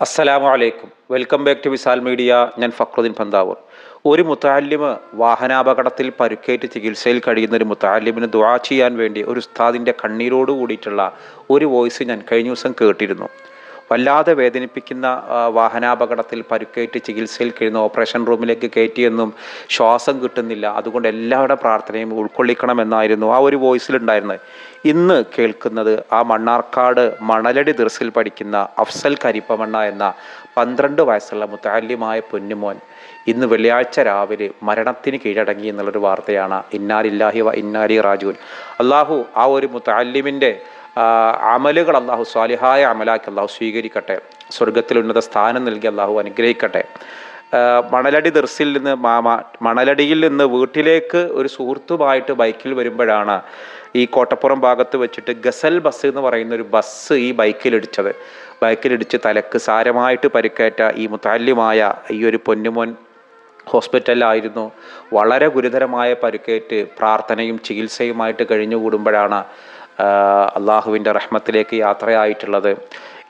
അസ്സലാമു അലൈക്കും. Welcome back to Visal media. ഞാൻ ഫക്രുദ്ദീൻ പന്താവൂർ. ഒരു മുത്താലിമ് വാഹനാപകടത്തിൽ പരുക്കേറ്റ് ചികിത്സയിൽ കഴിയുന്ന ഒരു മുത്താലിമിന് ദുആ ചെയ്യാൻ വേണ്ടി ഒരു ഉസ്താദിന്റെ കണ്ണീരോട് കൂടിയിട്ടുള്ള ഒരു വോയിസ് ഞാൻ കഴിഞ്ഞ ദിവസം കേട്ടിരുന്നു. വല്ലാതെ വേദനിപ്പിക്കുന്ന വാഹനാപകടത്തിൽ പരുക്കേറ്റ് ചികിത്സയിൽ കഴിയുന്ന ഓപ്പറേഷൻ റൂമിലേക്ക് കയറ്റിയെന്നും ശ്വാസം കിട്ടുന്നില്ല. അതുകൊണ്ട് എല്ലാവരുടെ പ്രാർത്ഥനയും ഉൾക്കൊള്ളിക്കണമെന്നായിരുന്നു ആ ഒരു വോയിസിലുണ്ടായിരുന്നത്. ഇന്ന് കേൾക്കുന്നത് ആ മണ്ണാർക്കാട് മണലടി ദിർസിൽ പഠിക്കുന്ന അഫ്സൽ കരിപ്പമണ്ണ എന്ന പന്ത്രണ്ട് വയസ്സുള്ള മുത്താല്യമായ പൊന്നുമോൻ ഇന്ന് വെള്ളിയാഴ്ച രാവിലെ മരണത്തിന് കീഴടങ്ങി എന്നുള്ളൊരു വാർത്തയാണ്. ഇന്നാലില്ലാഹി വ ഇന്നാലി റാജുൻ അള്ളാഹു ആ ഒരു മുത്താല്യമിന്റെ അമലുകൾ അള്ളാഹു സ്വാലിഹായ അമലാക്കി അള്ളാഹു സ്വീകരിക്കട്ടെ. സ്വർഗത്തിൽ ഉന്നത സ്ഥാനം നൽകി അള്ളാഹു അനുഗ്രഹിക്കട്ടെ. മണലടി ദർസിൽ നിന്ന് മാമ മണലടിയിൽ നിന്ന് വീട്ടിലേക്ക് ഒരു സുഹൃത്തുമായിട്ട് ബൈക്കിൽ വരുമ്പോഴാണ് ഈ കോട്ടപ്പുറം ഭാഗത്ത് വെച്ചിട്ട് ഗസൽ ബസ് എന്ന് പറയുന്ന ഒരു ബസ് ഈ ബൈക്കിലിടിച്ചത് ബൈക്കിലിടിച്ച് തലക്ക് സാരമായിട്ട് പരിക്കേറ്റ ഈ മുത്താല്യമായ ഈ ഒരു പൊന്നുമോൻ ഹോസ്പിറ്റലിലായിരുന്നു. വളരെ ഗുരുതരമായ പരിക്കേറ്റ് പ്രാർത്ഥനയും ചികിത്സയുമായിട്ട് കഴിഞ്ഞുകൂടുമ്പോഴാണ് അള്ളാഹുവിന്റെ റഹ്മത്തിലേക്ക് യാത്രയായിട്ടുള്ളത്.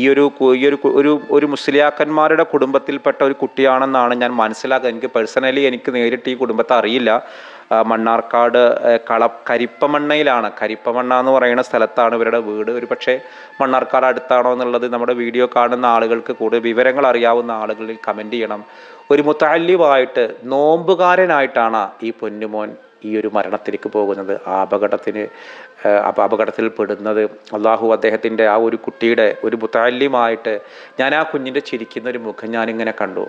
ഈ ഒരു ഈ ഒരു ഒരു ഒരു മുസ്ലിയാക്കന്മാരുടെ കുടുംബത്തിൽപ്പെട്ട ഒരു കുട്ടിയാണെന്നാണ് ഞാൻ മനസ്സിലാക്കുക എനിക്ക് പേഴ്സണലി എനിക്ക് നേരിട്ട് ഈ കുടുംബത്തെ അറിയില്ല. മണ്ണാർക്കാട് കള കരിപ്പമണ്ണയിലാണ്. കരിപ്പമണ്ണ എന്ന് പറയുന്ന സ്ഥലത്താണ് ഇവരുടെ വീട്. ഒരു പക്ഷേ മണ്ണാർക്കാട് അടുത്താണോ എന്നുള്ളത് നമ്മുടെ വീഡിയോ കാണുന്ന ആളുകൾക്ക് കൂടുതൽ വിവരങ്ങൾ അറിയാവുന്ന ആളുകളിൽ കമന്റ് ചെയ്യണം. ഒരു മുത്താലിവായിട്ട് നോമ്പുകാരനായിട്ടാണ് ഈ പൊന്നുമോൻ ഈ ഒരു മരണത്തിലേക്ക് പോകുന്നത് ആ അപകടത്തിന് അപകടത്തിൽ പെടുന്നത്. അള്ളാഹു അദ്ദേഹത്തിന്റെ ആ ഒരു കുട്ടിയുടെ ഒരു മുത്താല്യമായിട്ട് ഞാൻ ആ കുഞ്ഞിന്റെ ചിരിക്കുന്ന ഒരു മുഖം ഞാനിങ്ങനെ കണ്ടു.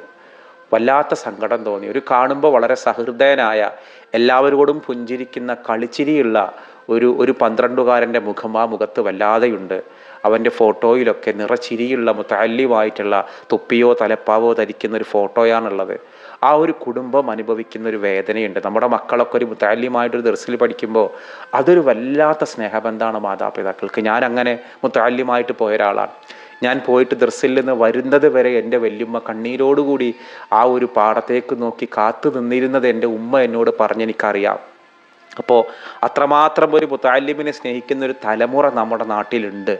വല്ലാത്ത സങ്കടം തോന്നി. ഒരു കാണുമ്പോൾ വളരെ സഹൃദയനായ എല്ലാവരോടും പുഞ്ചിരിക്കുന്ന കളിച്ചിരിയുള്ള ഒരു ഒരു പന്ത്രണ്ടുകാരന്റെ മുഖം ആ മുഖത്ത് വല്ലാതെയുണ്ട്. അവന്റെ ഫോട്ടോയിലൊക്കെ നിറച്ചിരിയുള്ള മുത്താല്യമായിട്ടുള്ള തൊപ്പിയോ തലപ്പാവോ ധരിക്കുന്ന ഒരു ഫോട്ടോയാണുള്ളത്. ആ ഒരു കുടുംബം അനുഭവിക്കുന്ന ഒരു വേദനയുണ്ട്. നമ്മുടെ മക്കളൊക്കെ ഒരു മുത്താല്യമായിട്ടൊരു ദർസിൽ പഠിക്കുമ്പോൾ അതൊരു വല്ലാത്ത സ്നേഹബന്ധമാണ് മാതാപിതാക്കൾക്ക്. ഞാൻ അങ്ങനെ മുത്താല്യമായിട്ട് പോയ ഒരാളാണ്. ഞാൻ പോയിട്ട് ദർസിൽ നിന്ന് വരുന്നത് വരെ എന്റെ വല്യമ്മ കണ്ണീരോടുകൂടി ആ ഒരു പാടത്തേക്ക് നോക്കി കാത്തു നിന്നിരുന്നത് എന്റെ ഉമ്മ എന്നോട് പറഞ്ഞെനിക്കറിയാം അപ്പോൾ അത്രമാത്രം ഒരു മുത്താലിമിനെ സ്നേഹിക്കുന്ന ഒരു തലമുറ നമ്മുടെ നാട്ടിലുണ്ട്.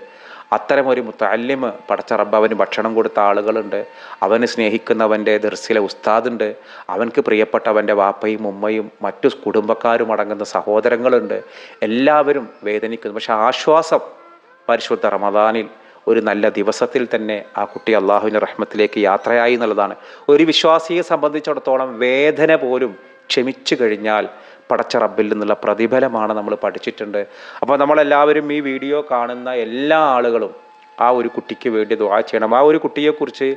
അത്തരം ഒരു മുത്താലിമ് പടച്ച റബ്ബ് അവന് ഭക്ഷണം കൊടുത്ത ആളുകളുണ്ട്. അവന് സ്നേഹിക്കുന്നവന്റെ ദർസിലെ ഉസ്താദുണ്ട്. അവൻക്ക് പ്രിയപ്പെട്ടവന്റെ വാപ്പയും ഉമ്മയും മറ്റു കുടുംബക്കാരും അടങ്ങുന്ന സഹോദരങ്ങളുണ്ട്. എല്ലാവരും വേദനിക്കുന്നു. പക്ഷെ ആശ്വാസം പരിശുദ്ധ റമദാനിൽ ഒരു നല്ല ദിവസത്തിൽ തന്നെ ആ കുട്ടി അള്ളാഹുവിന്റെ റഹ്മത്തിലേക്ക് യാത്രയായി എന്നുള്ളതാണ്. ഒരു വിശ്വാസിയെ സംബന്ധിച്ചിടത്തോളം വേദന പോലും ക്ഷമിച്ചു കഴിഞ്ഞാൽ പടച്ച റബ്ബിൽ നിന്നുള്ള പ്രതിഫലമാണ് നമ്മൾ പഠിച്ചിട്ടുണ്ട്. അപ്പോൾ നമ്മളെല്ലാവരും ഈ വീഡിയോ കാണുന്ന എല്ലാ ആളുകളും ആ ഒരു കുട്ടിക്ക് വേണ്ടി ദുആ ചെയ്യണം. ആ ഒരു കുട്ടിയെക്കുറിച്ച്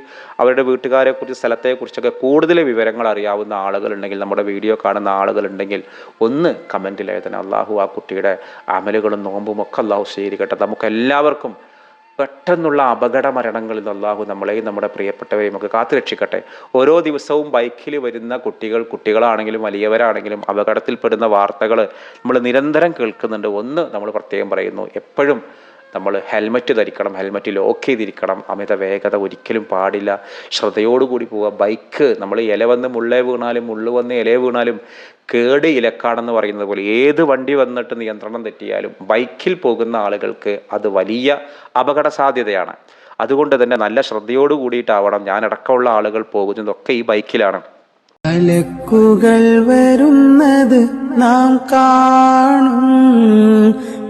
അവരുടെ വീട്ടുകാരെക്കുറിച്ച് സ്ഥലത്തെക്കുറിച്ചൊക്കെ കൂടുതൽ വിവരങ്ങൾ അറിയാവുന്ന ആളുകളുണ്ടെങ്കിൽ നമ്മുടെ വീഡിയോ കാണുന്ന ആളുകളുണ്ടെങ്കിൽ ഒന്ന് കമന്റിൽ എഴുതണം. അള്ളാഹു ആ കുട്ടിയുടെ അമലുകളും നോമ്പും ഒക്കെ അള്ളാഹു സ്വീകരിക്കട്ടെ. നമുക്ക് എല്ലാവർക്കും പെട്ടെന്നുള്ള അപകട മരണങ്ങളിൽ അള്ളാഹു നമ്മളെയും നമ്മുടെ പ്രിയപ്പെട്ടവരെയും ഒക്കെ കാത്തു രക്ഷിക്കട്ടെ. ഓരോ ദിവസവും ബൈക്കിൽ വരുന്ന കുട്ടികൾ കുട്ടികളാണെങ്കിലും വലിയവരാണെങ്കിലും അപകടത്തിൽപ്പെടുന്ന വാർത്തകൾ നമ്മൾ നിരന്തരം കേൾക്കുന്നുണ്ട്. ഒന്ന് നമ്മൾ പ്രത്യേകം പറയുന്നു എപ്പോഴും നമ്മൾ ഹെൽമറ്റ് ധരിക്കണം ഹെൽമറ്റ് ലോക്ക് ചെയ്തിരിക്കണം. അമിത വേഗത ഒരിക്കലും പാടില്ല. ശ്രദ്ധയോടുകൂടി പോവുക. ബൈക്ക് നമ്മൾ ഇല വന്ന് മുള്ളേ വീണാലും മുള്ളു വന്ന് ഇല വീണാലും കേട് ഇലക്കാണെന്ന് പറയുന്നത് പോലെ ഏത് വണ്ടി വന്നിട്ട് നിയന്ത്രണം തെറ്റിയാലും ബൈക്കിൽ പോകുന്ന ആളുകൾക്ക് അത് വലിയ അപകട സാധ്യതയാണ് അതുകൊണ്ട് തന്നെ നല്ല ശ്രദ്ധയോട് കൂടിയിട്ടാവണം ഞാനടക്കമുള്ള ആളുകൾ പോകുന്നതൊക്കെ ഈ ബൈക്കിലാണ് അലക്കുകൾ വരുന്നത് നാം കാണും.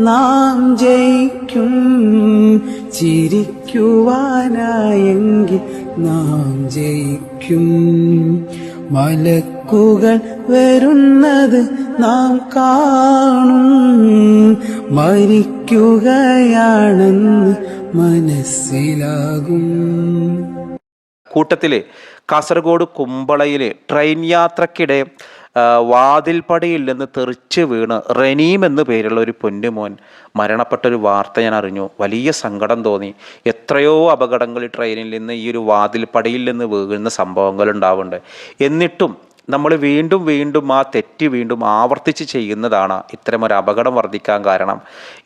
നാം ജയിക്കും. ചിരിക്കുവാനായെങ്കിൽ നാം ജയിക്കും. മലക്കുകൾ വരുന്നത് നാം കാണും. മരിക്കുകയാണെന്ന് മനസ്സിലാകും. കൂട്ടത്തിലെ കാസർഗോഡ് കുമ്പളയിലെ ട്രെയിൻ യാത്രക്കിടെ വാതിൽപ്പടിയിൽ നിന്ന് തെറിച്ച് വീണ് റനീം എന്ന് പേരുള്ള ഒരു പൊന്നുമോൻ മരണപ്പെട്ട ഒരു വാർത്ത ഞാൻ അറിഞ്ഞു. വലിയ സങ്കടം തോന്നി. എത്രയോ അപകടങ്ങൾ ട്രെയിനിൽ നിന്ന് ഈ ഒരു വാതിൽപ്പടിയിൽ നിന്ന് വീഴുന്ന സംഭവങ്ങൾ ഉണ്ടാവുന്നുണ്ട്. എന്നിട്ടും നമ്മൾ വീണ്ടും വീണ്ടും ആ തെറ്റ് വീണ്ടും ആവർത്തിച്ച് ചെയ്യുന്നതാണ് ഇത്തരം ഒരു അപകടം വർദ്ധിക്കാൻ കാരണം.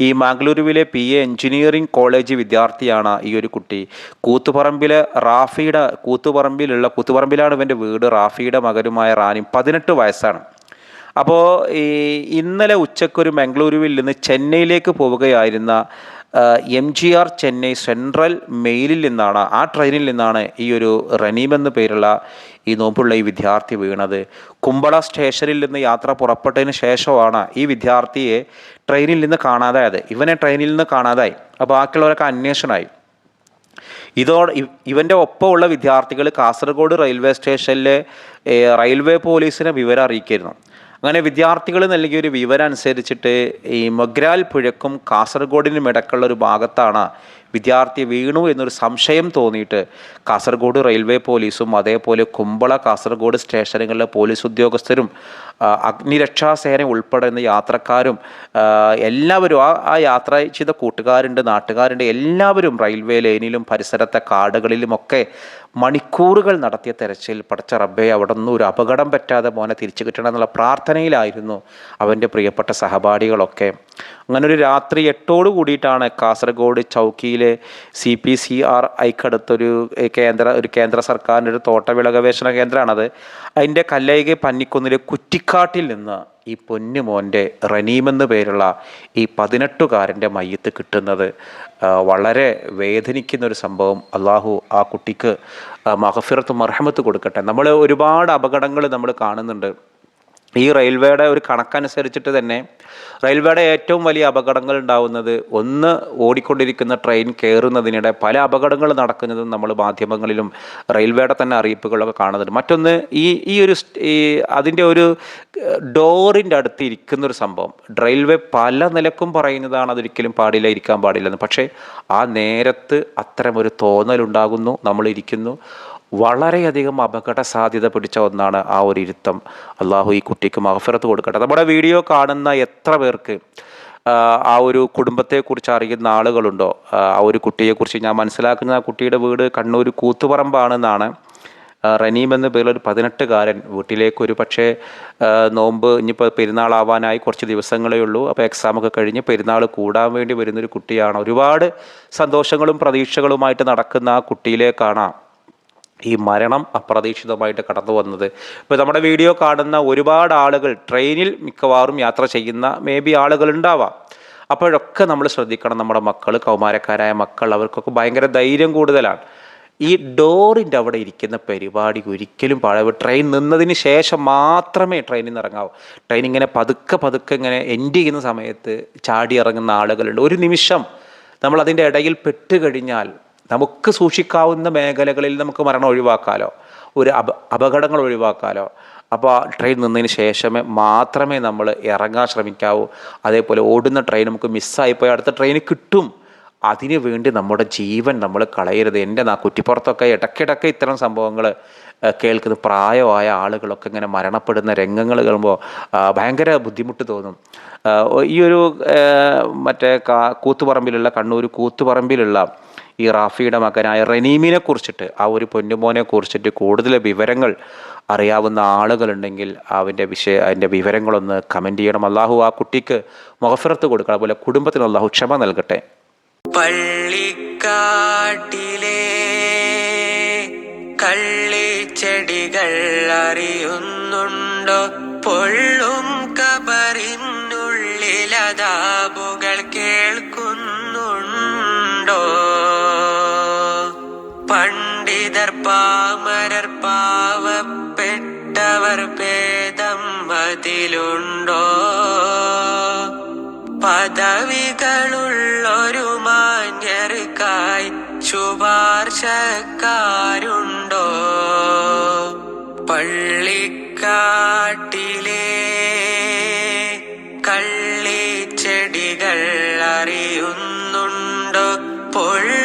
ഈ മാംഗ്ലൂരുവിലെ പി എ എഞ്ചിനീയറിംഗ് കോളേജ് വിദ്യാർത്ഥിയാണ് ഈ ഒരു കുട്ടി. കൂത്തുപറമ്പിലെ റാഫിയുടെ കൂത്തുപറമ്പിലുള്ള കൂത്തുപറമ്പിലാണ് ഇവന്റെ വീട്. റാഫിയുടെ മകനുമായ റാനി പതിനെട്ട് വയസ്സാണ്. അപ്പോൾ ഈ ഇന്നലെ ഉച്ചക്കൊരു മംഗളൂരുവിൽ നിന്ന് ചെന്നൈയിലേക്ക് പോവുകയായിരുന്ന M G R Chennai central മെയിലിൽ നിന്നാണ് ആ ട്രെയിനിൽ നിന്നാണ് ഈ ഒരു റനീം എന്ന പേരുള്ള ഈ നോമ്പുള്ള ഈ വിദ്യാർത്ഥി വീണത്. കുമ്പള സ്റ്റേഷനിൽ നിന്ന് യാത്ര പുറപ്പെട്ടതിന് ശേഷമാണ് ഈ വിദ്യാർത്ഥിയെ ട്രെയിനിൽ നിന്ന് കാണാതായത്. ഇവനെ ട്രെയിനിൽ നിന്ന് കാണാതായി. അപ്പോൾ ബാക്കിയുള്ളവരൊക്കെ അന്വേഷണമായി ഇതോടെ ഇവന്റെ ഒപ്പമുള്ള വിദ്യാർത്ഥികൾ കാസർഗോഡ് റെയിൽവേ സ്റ്റേഷനിലെ റെയിൽവേ പോലീസിനെ വിവരം അറിയിക്കായിരുന്നു. അങ്ങനെ വിദ്യാർത്ഥികൾ നൽകിയ ഒരു വിവരം അനുസരിച്ചിട്ട് ഈ മൊഗ്രാൽ പുഴക്കും കാസർഗോഡിനും ഇടക്കുള്ള ഒരു ഭാഗത്താണ് വിദ്യാർത്ഥി വീണു എന്നൊരു സംശയം തോന്നിയിട്ട് കാസർഗോഡ് റെയിൽവേ പോലീസും അതേപോലെ കുമ്പള കാസർഗോഡ് സ്റ്റേഷനുകളിലെ പോലീസ് ഉദ്യോഗസ്ഥരും അഗ്നിരക്ഷാസേന ഉൾപ്പെടുന്ന യാത്രക്കാരും എല്ലാവരും ആ ആ യാത്ര ചെയ്ത കൂട്ടുകാരുണ്ട് നാട്ടുകാരുണ്ട് എല്ലാവരും റെയിൽവേ ലൈനിലും പരിസരത്തെ കാടുകളിലുമൊക്കെ മണിക്കൂറുകൾ നടത്തിയ തെരച്ചിൽ. പടച്ച റബ്ബെ അവിടെ നിന്ന് ഒരു അപകടം പറ്റാതെ മോനെ തിരിച്ചു കിട്ടണം എന്നുള്ള പ്രാർത്ഥനയിലായിരുന്നു അവന്റെ പ്രിയപ്പെട്ട സഹപാഠികളൊക്കെ. അങ്ങനെ ഒരു രാത്രി എട്ടോട് കൂടിയിട്ടാണ് കാസർഗോഡ് ചൗക്കിയിലെ സി പി സി ആർ ഐക്കടുത്തൊരു കേന്ദ്ര ഒരു കേന്ദ്ര സർക്കാരിന്റെ ഒരു തോട്ടവിള ഗവേഷണ കേന്ദ്രമാണത്. അതിന്റെ കല്ലൈകെ പന്നിക്കുന്നിലെ കുറ്റിക്കാട്ടിൽ നിന്ന് ഈ പൊന്നുമോന്റെ റനീമെന്ന് പേരുള്ള ഈ പതിനെട്ടുകാരന്റെ മയ്യത്ത് കിട്ടുന്നത്. വളരെ വേദനിക്കുന്ന ഒരു സംഭവം അള്ളാഹു ആ കുട്ടിക്ക് മഹഫിറത്തും അർഹമത്ത് കൊടുക്കട്ടെ. നമ്മൾ ഒരുപാട് അപകടങ്ങൾ നമ്മൾ കാണുന്നുണ്ട്. ഈ റെയിൽവേയുടെ ഒരു കണക്കനുസരിച്ചിട്ട് തന്നെ റെയിൽവേയുടെ ഏറ്റവും വലിയ അപകടങ്ങൾ ഉണ്ടാവുന്നത് ഒന്ന് ഓടിക്കൊണ്ടിരിക്കുന്ന ട്രെയിൻ കയറുന്നതിനിടെ പല അപകടങ്ങൾ നടക്കുന്നതും നമ്മൾ മാധ്യമങ്ങളിലും റെയിൽവേയുടെ തന്നെ അറിയിപ്പുകളൊക്കെ കാണുന്നുണ്ട്. മറ്റൊന്ന് ഈ ഈ ഒരു ഈ അതിന്റെ ഒരു ഡോറിന്റെ അടുത്ത് ഇരിക്കുന്ന ഒരു സംഭവം. റെയിൽവേ പല നിലക്കും പറയുന്നതാണ് അതൊരിക്കലും പാടില്ല ഇരിക്കാൻ പാടില്ലെന്ന്. പക്ഷേ ആ നേരത്ത് അത്തരം ഒരു തോന്നലുണ്ടാകുന്നു നമ്മൾ ഇരിക്കുന്നു വളരെയധികം അപകട സാധ്യത പിടിച്ച ഒന്നാണ് ആ ഒരു ഇരുത്തം. അള്ളാഹു ഈ കുട്ടിക്ക് മഹഫിറത്ത് കൊടുക്കട്ടെ. നമ്മുടെ വീഡിയോ കാണുന്ന എത്ര പേർക്ക് ആ, ഒരു കുടുംബത്തെക്കുറിച്ച് അറിയുന്ന ആളുകളുണ്ടോ? ആ ഒരു കുട്ടിയെക്കുറിച്ച് ഞാൻ മനസ്സിലാക്കുന്ന ആ കുട്ടിയുടെ വീട് കണ്ണൂർ കൂത്തുപറമ്പാണെന്നാണ്. റനീം എന്ന പേരിൽ ഒരു പതിനെട്ടുകാരൻ വീട്ടിലേക്ക് ഒരു പക്ഷേ നോമ്പ് ഇനിയിപ്പോൾ പെരുന്നാളാവാനായി കുറച്ച് ദിവസങ്ങളേ ഉള്ളൂ. അപ്പോൾ എക്സാമൊക്കെ കഴിഞ്ഞ് പെരുന്നാൾ കൂടാൻ വേണ്ടി വരുന്നൊരു കുട്ടിയാണ്. ഒരുപാട് സന്തോഷങ്ങളും പ്രതീക്ഷകളുമായിട്ട് നടക്കുന്ന ആ കുട്ടിയിലേക്കാണ് ഈ മരണം അപ്രതീക്ഷിതമായിട്ട് കടന്നു വന്നത്. ഇപ്പോൾ നമ്മുടെ വീഡിയോ കാണുന്ന ഒരുപാട് ആളുകൾ ട്രെയിനിൽ മിക്കവാറും യാത്ര ചെയ്യുന്ന മേ ബി ആളുകൾ ഉണ്ടാവാം അപ്പോഴൊക്കെ നമ്മൾ ശ്രദ്ധിക്കണം നമ്മുടെ മക്കൾ കൗമാരക്കാരായ മക്കൾ അവർക്കൊക്കെ ഭയങ്കര ധൈര്യം കൂടുതലാണ്. ഈ ഡോറിന്റെ അവിടെ ഇരിക്കുന്ന പരിപാടി ഒരിക്കലും പാഴാവും ട്രെയിൻ നിന്നതിന് ശേഷം മാത്രമേ ട്രെയിനിൽ നിന്ന് ഇറങ്ങാവൂ. ട്രെയിൻ ഇങ്ങനെ പതുക്കെ പതുക്കെ ഇങ്ങനെ എൻഡ് ചെയ്യുന്ന സമയത്ത് ചാടി ഇറങ്ങുന്ന ആളുകളുണ്ട്. ഒരു നിമിഷം നമ്മൾ അതിന്റെ ഇടയിൽ പെട്ടുകഴിഞ്ഞാൽ നമുക്ക് സൂക്ഷിക്കാവുന്ന മേഖലകളിൽ നമുക്ക് മരണം ഒഴിവാക്കാലോ ഒരു അപ അപകടങ്ങൾ ഒഴിവാക്കാലോ. അപ്പോൾ ആ ട്രെയിൻ നിന്നതിന് ശേഷമേ മാത്രമേ നമ്മൾ ഇറങ്ങാൻ ശ്രമിക്കാവൂ. അതേപോലെ ഓടുന്ന ട്രെയിൻ നമുക്ക് മിസ്സായിപ്പോയി അടുത്ത ട്രെയിൻ കിട്ടും. അതിനു വേണ്ടി നമ്മുടെ ജീവൻ നമ്മൾ കളയരുത്. എന്റെ നാ കുറ്റിപ്പുറത്തൊക്കെ ഇടയ്ക്കിടയ്ക്ക് ഇത്തരം സംഭവങ്ങൾ കേൾക്കുന്ന പ്രായമായ ആളുകളൊക്കെ ഇങ്ങനെ മരണപ്പെടുന്ന രംഗങ്ങൾ കാണുമ്പോൾ ഭയങ്കര ബുദ്ധിമുട്ട് തോന്നും. ഈ ഒരു മറ്റേ കൂത്തുപറമ്പിലുള്ള കണ്ണൂർ കൂത്തുപറമ്പിലുള്ള ഈ റാഫിയുടെ മകനായ റനീമിനെ കുറിച്ചിട്ട് ആ ഒരു പൊന്നുമോനെ കുറിച്ചിട്ട് കൂടുതൽ വിവരങ്ങൾ അറിയാവുന്ന ആളുകളുണ്ടെങ്കിൽ അവന്റെ വിഷയ അതിന്റെ വിവരങ്ങളൊന്ന് കമന്റ് ചെയ്യണം. അള്ളാഹു ആ കുട്ടിക്ക് മുഖഫിറത്ത് കൊടുക്കണം. അതുപോലെ കുടുംബത്തിന് അള്ളാഹു ക്ഷമ നൽകട്ടെ. കള്ളിച്ചെടികൾ അറിയുന്നുണ്ടോ? പൊള്ളും അതിലുണ്ടോ പദവികളുള്ളൊരു മാന്യർക്കായി ശുപാർശക്കാരുണ്ടോ? പള്ളിക്കാട്ടിലെ കള്ളിച്ചെടികൾ അറിയുന്നുണ്ടോ? പൊള്ളി